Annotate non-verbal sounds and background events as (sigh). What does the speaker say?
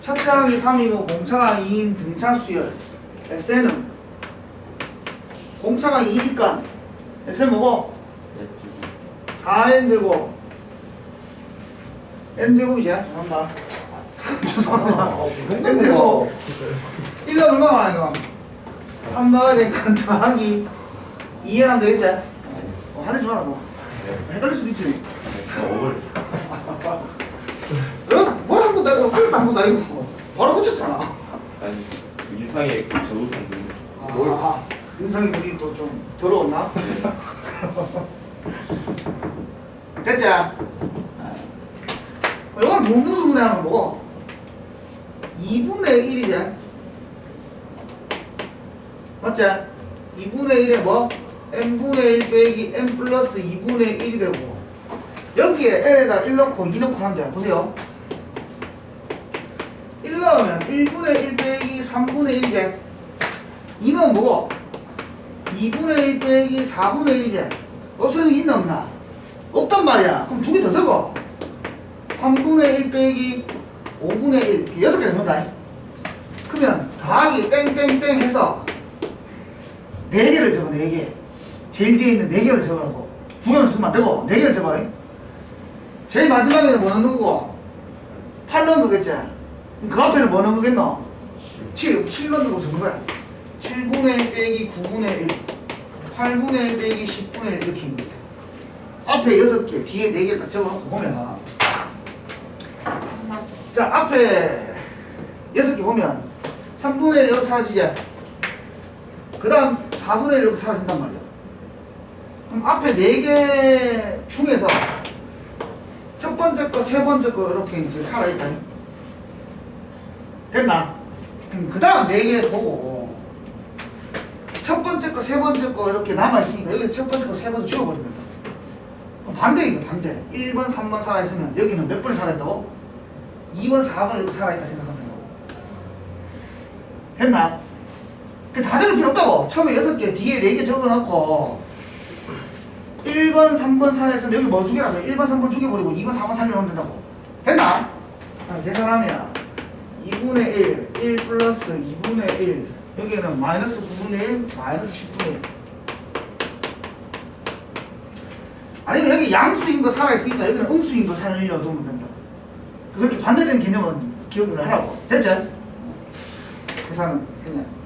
첩차항이 3이고 공차가 2인 등차 수열 SN은 공차가 2니까 SN 뭐고? 4n제곱. N제곱이지? 죄송합니다. (laughs) 죄송합니다. n제곱. 1로 얼마나 많이 가? 3 넣어야 되니까 더하기 2에 하면 되겠지? 어, 화내지 마라 너 헷갈릴 수도 있지. 너 보다 이거 바로 고쳤잖아 아니 일상에 그 저도 당근 아, 인상이 우리 또좀 더러웠나? (laughs) 됐지? 이건 뭐 무슨 문제 하는 거고 2분의 1이지 맞지? 2분의 1에 뭐? n분의 1 빼기 n 플러스 2분의 1이 되고 여기에 n에다 1 넣고 2 넣고 하면 돼 보세요 1 넣으면 1분의 1 빼기 3분의 1이지 2는 뭐고? 2분의 1 빼기 4분의 1이지 없어서 있나 없나? 없단 말이야. 그럼 두 개 더 적어. 3분의 1 빼기 5분의 1 여섯 개 넣는다. 그러면 더하기 땡땡땡 해서 4개를 적어 4개. 제일 뒤에 있는 4개를 적으라고. 두 개만 적으면 안 되고 4개를 적어 제일 마지막에는 뭐 넣는 거고? 8 넣는 거겠지 그 앞에는 뭐 넣는 거겠노? 7, 7 넣는 거 적는 거야. 7분의 1 빼기 9분의 1 8분의 1 빼기 10분의 1 이렇게 있는 거야 앞에 6개 뒤에 4개 딱 적어놓고 보면 자 앞에 6개 보면 3분의 1 이렇게 사라지지? 그 다음 4분의 1 이렇게 사라진단 말이야. 그럼 앞에 4개 중에서 첫 번째 거, 세 번째 거 이렇게 이제 살아있다 됐나? 그 다음 4개 보고 첫 번째 거, 세 번째 거 이렇게 남아있으니까 여기 첫 번째 거, 세 번째 그럼 반대이거 반대 1번, 3번 살아있으면 여기는 몇 번 살아있다고? 2번, 4번 이렇게 살아있다 생각하면 됐나? 그다 적을 필요 없다고 처음에 6개 뒤에 4개 적어놓고 1번, 3번 살아있으면 여기 뭐 죽여라 1번, 3번 죽여버리고 2번, 4번 살려놓으면 된다고 됐나? 자, 계산하면 2분의 1, 1 플러스 2분의 1 여기에는 마이너스 9분의 1, 마이너스 10분의 1 아니면 여기 양수인 거 살아있으니까 여기는 음수인 거 살려두면 된다. 그렇게 반대되는 개념은 기억을 하라고. 됐지? 계산은 생략